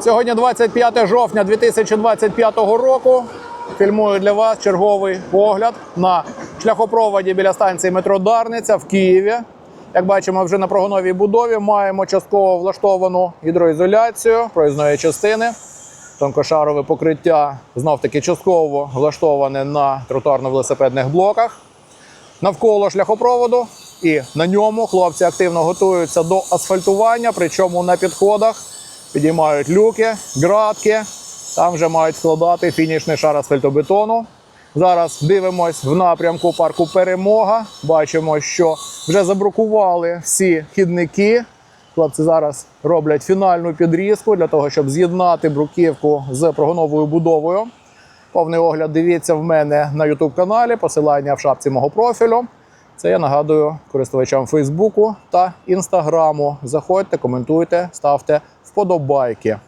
Сьогодні 25 жовтня 2025 року. Фільмую для вас черговий погляд на шляхопроводі біля станції метро Дарниця в Києві. Як бачимо, вже на прогоновій будові маємо частково влаштовану гідроізоляцію проїзної частини. Тонкошарове покриття знов таки частково влаштоване на тротуарно-велосипедних блоках навколо шляхопроводу. І на ньому хлопці активно готуються до асфальтування, причому на підходах підіймають люки, ґратки. Там вже мають складати фінішний шар асфальтобетону. Зараз дивимось в напрямку парку Перемога. Бачимо, що вже забрукували всі хідники. Хлопці зараз роблять фінальну підрізку для того, щоб з'єднати бруківку з прогоновою будовою. Повний огляд дивіться в мене на YouTube каналі, посилання в шапці мого профілю. Це я нагадую користувачам Фейсбуку та Інстаграму. Заходьте, коментуйте, ставте вподобайки.